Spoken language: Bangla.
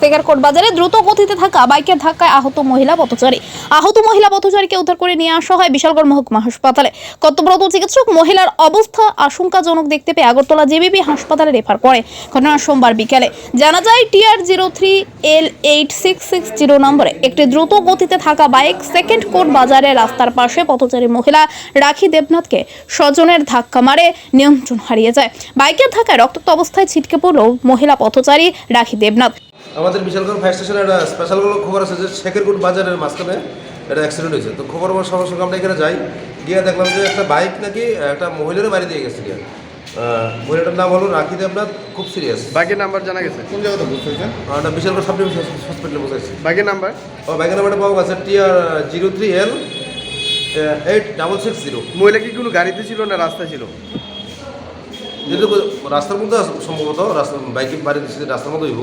সেগারকোট বাজারে দ্রুত গতিতে থাকা বাইকের ধাক্কায় আহত মহিলা পথচারী। আহত মহিলা পথচারীকে উদ্ধার করে নিয়ে আসা হয় বিশালগড় মহকুমা হাসপাতালে। কর্তব্যরত চিকিৎসক মহিলার অবস্থা আশঙ্কাজনক দেখতে পেয়ে আগরতলা জেবিবি হাসপাতালে রেফার করে। ঘটনা সোমবার বিকেলে। জানা যায়, TR zero three L eight six six zero নম্বরে একটি দ্রুত গতিতে থাকা বাইক সেকেন্ড কোর্ট বাজারে রাস্তার পাশে পথচারী মহিলা রাখি দেবনাথকে স্বজনের ধাক্কা মারে, নিয়ন্ত্রণ হারিয়ে যায়। বাইকের ধাক্কায় রক্তাক্ত অবস্থায় ছিটকে পড়ল মহিলা পথচারী রাখি দেবনাথ। আমাদের বিশালগড় ফায়ার স্টেশনে একটা স্পেশাল কোনো খবর আছে যে শেখেরকুট বাজারের মাঝখানে একটা অ্যাক্সিডেন্ট হয়েছে? তো খবর পাওয়ার সঙ্গে সঙ্গে আমরা এখানে যাই। গিয়ে দেখলাম যে একটা বাইক নাকি একটা মহিলার বাড়ি দিয়ে গেছে গিয়ে। মহিলাটার নাম হলো রাখি দেবনাথ খুব সিরিয়াস বাইকের নাম্বার জানা গেছে? কোন জায়গাতে বুঝতে একটা বিশালগড় সাব ডিভিশন হসপিটালে বসাইছি বাইকের নাম্বার ও বাইকের নাম্বারটা পাওয়া গেছে TR zero three L eight double six zero মহিলা কি কোনো গাড়িতে ছিল না রাস্তা ছিল? যেহেতু রাস্তার মধ্যে আছে সম্ভবত রাস্তা বাইকে বাড়ি দিচ্ছে রাস্তার মধ্যে হইব।